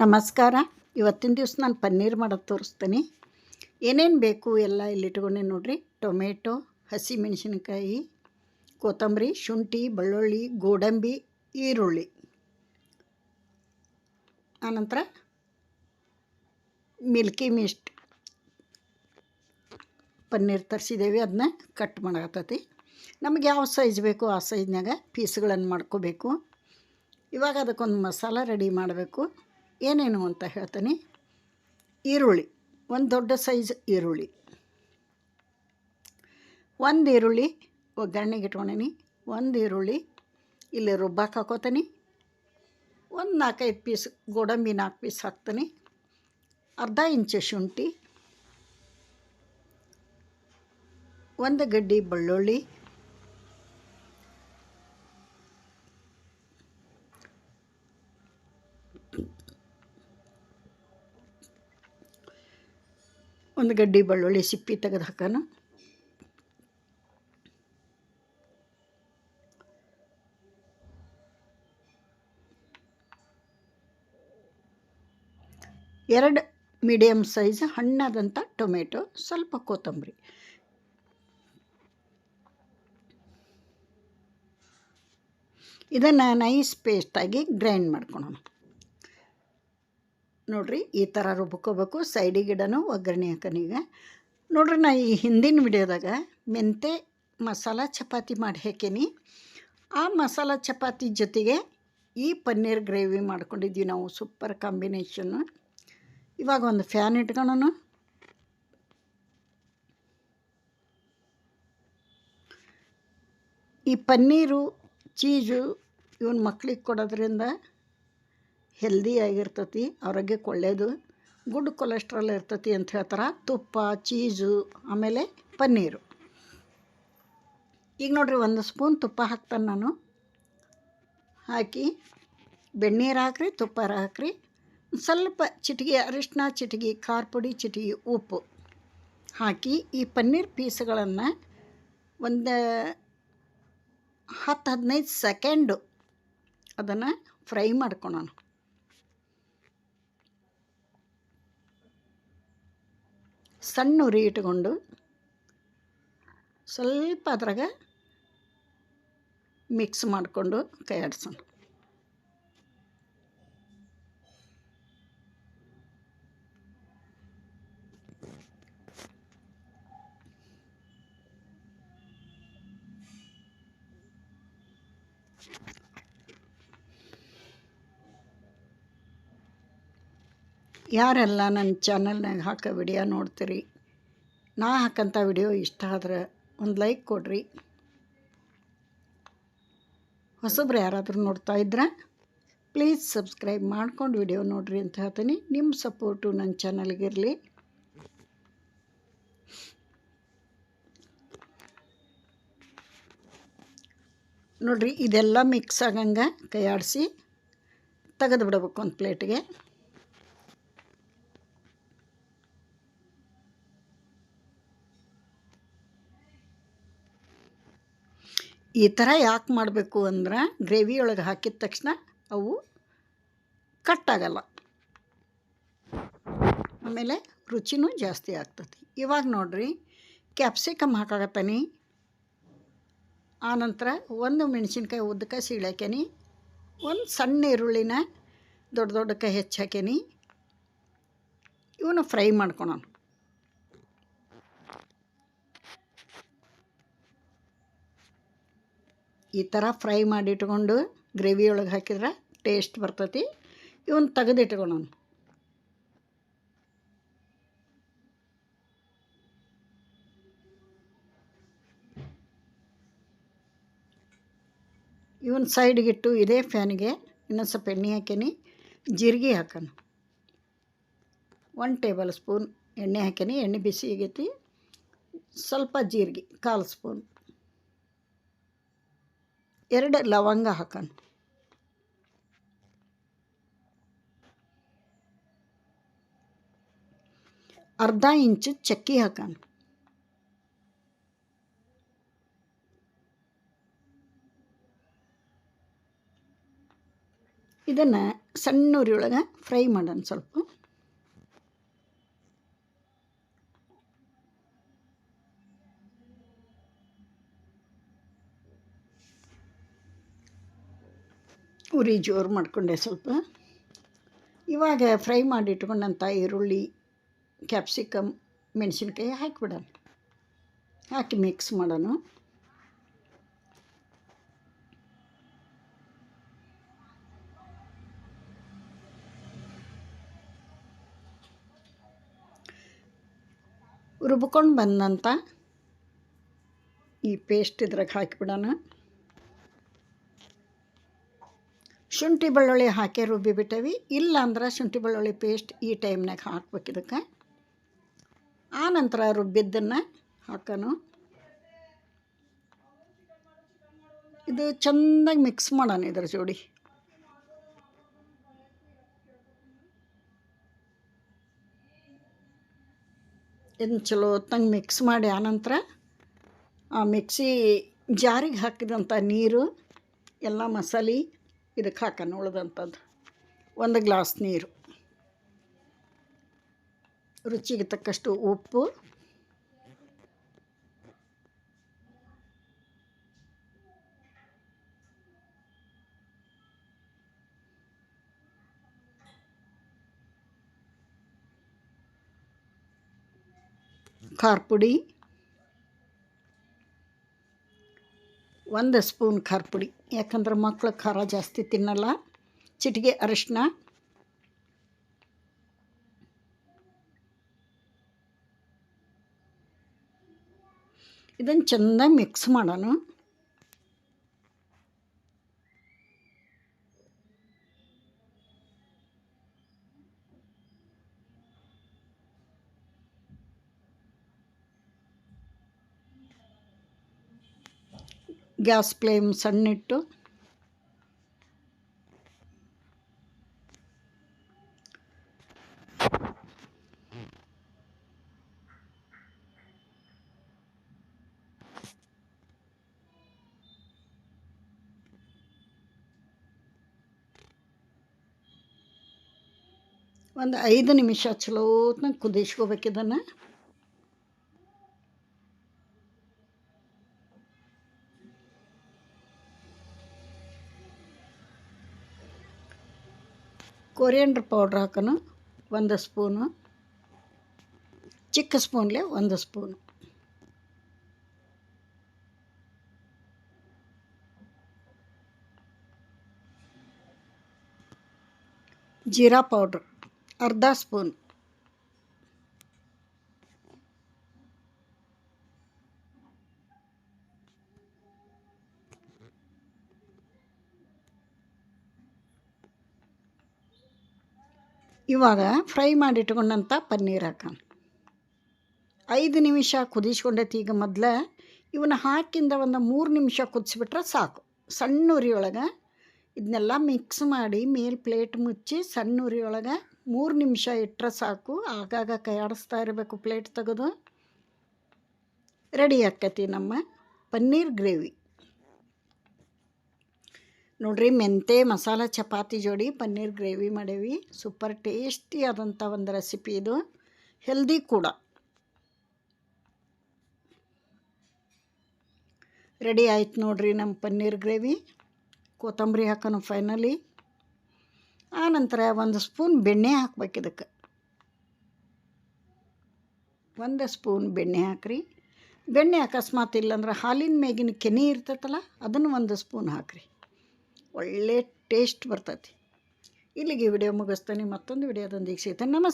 ನಮಸ್ಕಾರ. ಇವತ್ತಿನ ದಿವಸ ನಾನು ಪನ್ನೀರ್ ಮಾಡೋದು ತೋರಿಸ್ತೀನಿ. ಏನೇನು ಬೇಕು ಎಲ್ಲ ಇಲ್ಲಿ ಇಟ್ಕೊಂಡೆ ನೋಡಿರಿ. ಟೊಮೆಟೊ ಹಸಿ ಮೆಣಸಿನಕಾಯಿ ಕೊತ್ತಂಬರಿ, ಶುಂಠಿ, ಬೆಳ್ಳುಳ್ಳಿ, ಗೋಡಂಬಿ, ಈರುಳ್ಳಿ. ಆನಂತರ ಮಿಲ್ಕಿ ಮಿಸ್ಟ್. ಪನ್ನೀರ್ ತರಿಸಿದ್ದೇವೆ ಅದನ್ನ ಕಟ್ ಮಾಡಕತ್ತೈತಿ. ನಮಗೆ ಯಾವ ಸೈಜ್ ಬೇಕು ಆ ಸೈಜ್ನಾಗ ಪೀಸ್ಗಳನ್ನು ಮಾಡ್ಕೋಬೇಕು. ಇವಾಗ ಅದಕ್ಕೊಂದು ಮಸಾಲ ರೆಡಿ ಮಾಡಬೇಕು. ಏನೇನು ಅಂತ ಹೇಳ್ತೀನಿ? ಈರುಳ್ಳಿ, ಒಂದು ದೊಡ್ಡ ಸೈಜ್ ಈರುಳ್ಳಿ. ಒಂದು ಈರುಳ್ಳಿ ಒಗ್ಗರಣೆಗೆ ಇಟ್ಕೊಂಡೀನಿ. ಒಂದು ಈರುಳ್ಳಿ, ಇಲ್ಲಿ ರುಬ್ಬಕ್ಕೆ ಹಾಕೋತೀನಿ. ಒಂದು ನಾಲ್ಕೈದು ಪೀಸ್, ಗೋಡಂಬಿ ನಾಲ್ಕು ಪೀಸ್ ಹಾಕ್ತೀನಿ. ಅರ್ಧ ಇಂಚು ಶುಂಠಿ. ಒಂದು ಗಡ್ಡಿ ಬೆಳ್ಳುಳ್ಳಿ. ಒಂದು ಗಡ್ಡಿ ಬೆಳ್ಳುಳ್ಳಿ ಸಿಪ್ಪಿ ತೆಗೆದು ಹಾಕೋಣ ಎರಡು ಮೀಡಿಯಮ್ ಸೈಜ್ ಹಣ್ಣಾದಂಥ ಟೊಮೆಟೊ, ಸ್ವಲ್ಪ ಕೊತ್ತಂಬರಿ. ಇದನ್ನು ನೈಸ್ ಪೇಸ್ಟಾಗಿ ಗ್ರೈಂಡ್ ಮಾಡ್ಕೊಳೋಣ. ನೋಡಿರಿ, ಈ ಥರ ರುಬ್ಕೋಬೇಕು. ಸೈಡಿಗಿಡನು ಒಗ್ಗರಣೆ ಹಾಕನೀಗ ನೋಡ್ರಿ, ನಾ ಈ ಹಿಂದಿನ ವಿಡಿಯೋದಾಗ ಮೆಂತೆ ಮಸಾಲ ಚಪಾತಿ ಮಾಡಿ ಹಾಕೀನಿ. ಆ ಮಸಾಲ ಚಪಾತಿ ಜೊತೆಗೆ ಈ ಪನ್ನೀರ್ ಗ್ರೇವಿ ಮಾಡ್ಕೊಂಡಿದ್ವಿ ನಾವು. ಸೂಪರ್ ಕಾಂಬಿನೇಷನ್ನು ಇವಾಗ ಒಂದು ಫ್ಯಾನ್ ಇಟ್ಕೊಳ್ಳೋಣ ಈ ಪನ್ನೀರು ಚೀಸು ಇವನ್ ಮಕ್ಳಿಗೆ ಕೊಡೋದ್ರಿಂದ ಹೆಲ್ದಿ ಆಗಿರ್ತತಿ, ಆರೋಗ್ಯಕ್ಕೆ ಒಳ್ಳೆಯದು ಗುಡ್ ಕೊಲೆಸ್ಟ್ರಾಲ್ ಇರ್ತತಿ ಅಂತ ಹೇಳ್ತಾರೆ. ತುಪ್ಪ ಚೀಸು ಆಮೇಲೆ ಪನ್ನೀರು. ಈಗ ನೋಡಿರಿ ಒಂದು ಸ್ಪೂನ್ ತುಪ್ಪ ಹಾಕ್ತಾನೆ ನಾನು. ಹಾಕಿ ಬೆಣ್ಣೀರು ಹಾಕ್ರಿ, ತುಪ್ಪ ಹಾಕ್ರಿ. ಸ್ವಲ್ಪ ಚಿಟಿಗೆ ಅರಿಶಿನ ಚಿಟಿಗೆ ಖಾರ ಪುಡಿ ಚಿಟಿಗೆ ಉಪ್ಪು ಹಾಕಿ ಈ ಪನ್ನೀರ್ ಪೀಸ್ಗಳನ್ನು ಒಂದು ಹತ್ತು ಹದಿನೈದು ಸೆಕೆಂಡು ಅದನ್ನು ಫ್ರೈ ಮಾಡ್ಕೊಳೋಣ. ಸಣ್ಣ ಉರಿ ಇಟ್ಕೊಂಡು ಸ್ವಲ್ಪ ಅದ್ರಾಗ ಮಿಕ್ಸ್ ಮಾಡಿಕೊಂಡು ಕೈ ಆಡ್ಸೋಣ ಯಾರೆಲ್ಲ ನನ್ನ ಚಾನಲ್ನಾಗ ಹಾಕೋ ವಿಡಿಯೋ ನೋಡ್ತೀರಿ? ನಾ ಹಾಕಂಥ ವಿಡಿಯೋ ಇಷ್ಟ ಆದ್ರೆ ಒಂದು ಲೈಕ್ ಕೊಡ್ರಿ. ಹೊಸಬ್ರು ಯಾರಾದರೂ ನೋಡ್ತಾ ಇದ್ರೆ ಪ್ಲೀಸ್ ಸಬ್ಸ್ಕ್ರೈಬ್ ಮಾಡ್ಕೊಂಡು ವಿಡಿಯೋ ನೋಡ್ರಿ ಅಂತ ಹೇಳ್ತೀನಿ. ನಿಮ್ಮ ಸಪೋರ್ಟು ನನ್ನ ಚಾನಲ್ಗಿರಲಿ ನೋಡ್ರಿ, ಇದೆಲ್ಲ ಮಿಕ್ಸ್ ಆಗಂಗೆ ಕೈ ಆಡಿಸಿ ತೆಗೆದು ಬಿಡಬೇಕು ಒಂದು ಪ್ಲೇಟ್ಗೆ ಈ ಥರ ಯಾಕೆ ಮಾಡಬೇಕು ಅಂದ್ರೆ ಗ್ರೇವಿ ಒಳಗೆ ಹಾಕಿದ ತಕ್ಷಣ ಅವು ಕಟ್ಟಾಗಲ್ಲ. ಆಮೇಲೆ ರುಚಿನೂ ಜಾಸ್ತಿ ಆಗ್ತತಿ ಇವಾಗ ನೋಡಿರಿ, ಕ್ಯಾಪ್ಸಿಕಮ್ ಹಾಕಾಕತ್ತೀನಿ. ಆನಂತರ ಒಂದು ಮೆಣಸಿನ್ಕಾಯಿ ಉದ್ದಕ್ಕೆ ಸೀಳಾಕೇನಿ ಒಂದು ಸಣ್ಣ ಈರುಳ್ಳಿನ ದೊಡ್ಡ ದೊಡ್ಡಕ್ಕೆ ಹೆಚ್ಚಾಕೇನಿ ಇವನ್ನ ಇವನು ಫ್ರೈ ಮಾಡ್ಕೊಳೋಣ. ಈ ಥರ ಫ್ರೈ ಮಾಡಿ ಇಟ್ಕೊಂಡು ಗ್ರೇವಿ ಒಳಗೆ ಹಾಕಿದ್ರೆ ಟೇಸ್ಟ್ ಬರ್ತೈತಿ. ಇವನ್ನ ತೆಗೆದಿಟ್ಕೊಳ್ಳೋಣ ಇವನ್ ಸೈಡ್ಗಿಟ್ಟು ಇದೇ ಫ್ಯಾನ್ಗೆ ಇನ್ನೊಂದು ಸ್ವಲ್ಪ ಎಣ್ಣೆ ಹಾಕೀನಿ, ಜೀರಿಗೆ ಹಾಕೋಣ. ಒನ್ ಟೇಬಲ್ ಸ್ಪೂನ್ ಎಣ್ಣೆ ಹಾಕೀನಿ, ಎಣ್ಣೆ ಬಿಸಿ ಆಗೈತಿ. ಸ್ವಲ್ಪ ಜೀರಿಗೆ, ಕಾಲು ಸ್ಪೂನ್. ಎರಡು ಲವಂಗ ಹಾಕೋಣ. ಅರ್ಧ ಇಂಚು ಚಕ್ಕಿ ಹಾಕೋಣ. ಇದನ್ನು ಸಣ್ಣ ಉರಿ ಒಳಗೆ ಫ್ರೈ ಮಾಡೋಣ ಸ್ವಲ್ಪ. ಉರಿ ಜೋರು ಮಾಡಿಕೊಂಡೆ ಸ್ವಲ್ಪ. ಇವಾಗ ಫ್ರೈ ಮಾಡಿ ಇಟ್ಕೊಂಡಂಥ ಈರುಳ್ಳಿ, ಕ್ಯಾಪ್ಸಿಕಮ್, ಮೆಣಸಿನ್ಕಾಯಿ ಹಾಕಿಬಿಡೋಣ. ಹಾಕಿ ಮಿಕ್ಸ್ ಮಾಡೋಣ. ರುಬ್ಕೊಂಡು ಬಂದಂಥ ಈ ಪೇಸ್ಟ್ ಇದ್ರಾಗ ಹಾಕಿಬಿಡೋಣ. ಶುಂಠಿ ಬೆಳ್ಳುಳ್ಳಿ ಹಾಕಿ ರುಬ್ಬಿಬಿಟ್ಟೇವಿ. ಇಲ್ಲ ಅಂದ್ರೆ ಶುಂಠಿ ಬೆಳ್ಳುಳ್ಳಿ ಪೇಸ್ಟ್ ಈ ಟೈಮ್ನಾಗ ಹಾಕ್ಬೇಕು ಇದಕ್ಕೆ. ಆ ನಂತರ ರುಬ್ಬಿದ್ದನ್ನು ಹಾಕೋಣ ಇದು ಚೆಂದಾಗಿ ಮಿಕ್ಸ್ ಮಾಡೋಣ ಇದ್ರ ಜೋಡಿ. ಇದನ್ನ ಚಲೋ ಹೊತ್ತಂಗೆ ಮಿಕ್ಸ್ ಮಾಡಿ ಆನಂತರ ಆ ಮಿಕ್ಸಿ ಜಾರಿಗೆ ಹಾಕಿದಂಥ ನೀರು, ಎಲ್ಲ ಮಸಾಲೆ ಇದಕ್ಕೆ ಹಾಕೋಣ ಉಳ್ದಂಥದ್ದು. ಒಂದು ಗ್ಲಾಸ್ ನೀರು. ರುಚಿಗೆ ತಕ್ಕಷ್ಟು ಉಪ್ಪು. ಖಾರ ಪುಡಿ. ಒಂದು ಸ್ಪೂನ್ ಖಾರ ಪುಡಿ. ಯಾಕಂದ್ರೆ ಮಕ್ಕಳು ಖಾರ ಜಾಸ್ತಿ ತಿನ್ನಲ್ಲ. ಚಿಟಿಗೆ ಅರಿಶಿನ ಇದನ್ನು ಚೆಂದಾಗಿ ಮಿಕ್ಸ್ ಮಾಡೋಣ. ಗ್ಯಾಸ್ ಫ್ಲೇಮ್ ಸಣ್ಣಿಟ್ಟು. ಒಂದು ಐದು ನಿಮಿಷ ಚಲೋತ್ನಾಗ ಕುದಿಸ್ಕೋಬೇಕು ಕೊರಿಯಂಡ್ರ್ ಪೌಡ್ರ್ ಹಾಕೋಣ ಒಂದು ಸ್ಪೂನು. ಚಿಕ್ಕ ಸ್ಪೂನ್ಲೆ ಒಂದು ಸ್ಪೂನು. ಜೀರಾ ಪೌಡ್ರ್ ಅರ್ಧ ಸ್ಪೂನ್. ಇವಾಗ ಫ್ರೈ ಮಾಡಿಟ್ಕೊಂಡಂಥ ಪನ್ನೀರ್ ಹಾಕೋಣ ಐದು ನಿಮಿಷ ಕುದಿಸ್ಕೊಂಡೈತಿ ಈಗ ಮೊದಲ ಇವನ್ನ ಹಾಕಿಂದ ಒಂದು ಮೂರು ನಿಮಿಷ ಕುದಿಸ್ಬಿಟ್ರೆ ಸಾಕು. ಸಣ್ಣ ಉರಿಯೊಳಗೆ ಇದನ್ನೆಲ್ಲ ಮಿಕ್ಸ್ ಮಾಡಿ ಮೇಲೆ ಪ್ಲೇಟ್ ಮುಚ್ಚಿ ಸಣ್ಣ ಉರಿಯೊಳಗೆ ಮೂರು ನಿಮಿಷ ಇಟ್ಟರೆ ಸಾಕು. ಆಗಾಗ ಕೈಯಾಡಿಸ್ತಾ ಇರಬೇಕು ಪ್ಲೇಟ್ ತೆಗೆದು. ರೆಡಿ ಆಕ್ಕೈತಿ ನಮ್ಮ ಪನ್ನೀರ್ ಗ್ರೇವಿ. ನೋಡ್ರಿ ಮೆಂತೆ, ಮಸಾಲ, ಚಪಾತಿ ಜೋಡಿ ಪನ್ನೀರ್ ಗ್ರೇವಿ ಮಾಡೇವಿ. ಸೂಪರ್ ಟೇಸ್ಟಿ ಆದಂಥ ಒಂದು ರೆಸಿಪಿ ಇದು. ಹೆಲ್ದಿ ಕೂಡ. ರೆಡಿ ಆಯ್ತು ನೋಡ್ರಿ ನಮ್ಮ ಪನ್ನೀರ್ ಗ್ರೇವಿ. ಕೊತ್ತಂಬರಿ ಹಾಕೋಣ ಫೈನಲಿ ಆನಂತರ ಒಂದು ಸ್ಪೂನ್ ಬೆಣ್ಣೆ ಹಾಕ್ಬೇಕು ಇದಕ್ಕೆ. ಒಂದು ಸ್ಪೂನ್ ಬೆಣ್ಣೆ ಹಾಕ್ರಿ. ಬೆಣ್ಣೆ ಅಕಸ್ಮಾತ್ ಇಲ್ಲಾಂದ್ರೆ ಹಾಲಿನ ಮೇಗಿನ ಕೆನೆ ಇರ್ತೈತಲ್ಲ, ಅದನ್ನು ಒಂದು ಸ್ಪೂನ್ ಹಾಕ್ರಿ. ಒಳ್ಳೆ ಟೇಸ್ಟ್ ಬರ್ತೈತಿ. ಇಲ್ಲಿಗೆ ವಿಡಿಯೋ ಮುಗಿಸ್ತೇನೆ. ಮತ್ತೊಂದು ವಿಡಿಯೋದೊಂದಿಗೆ ಸಿಗ್ತೇನೆ. ನಮಸ್ಕಾರ.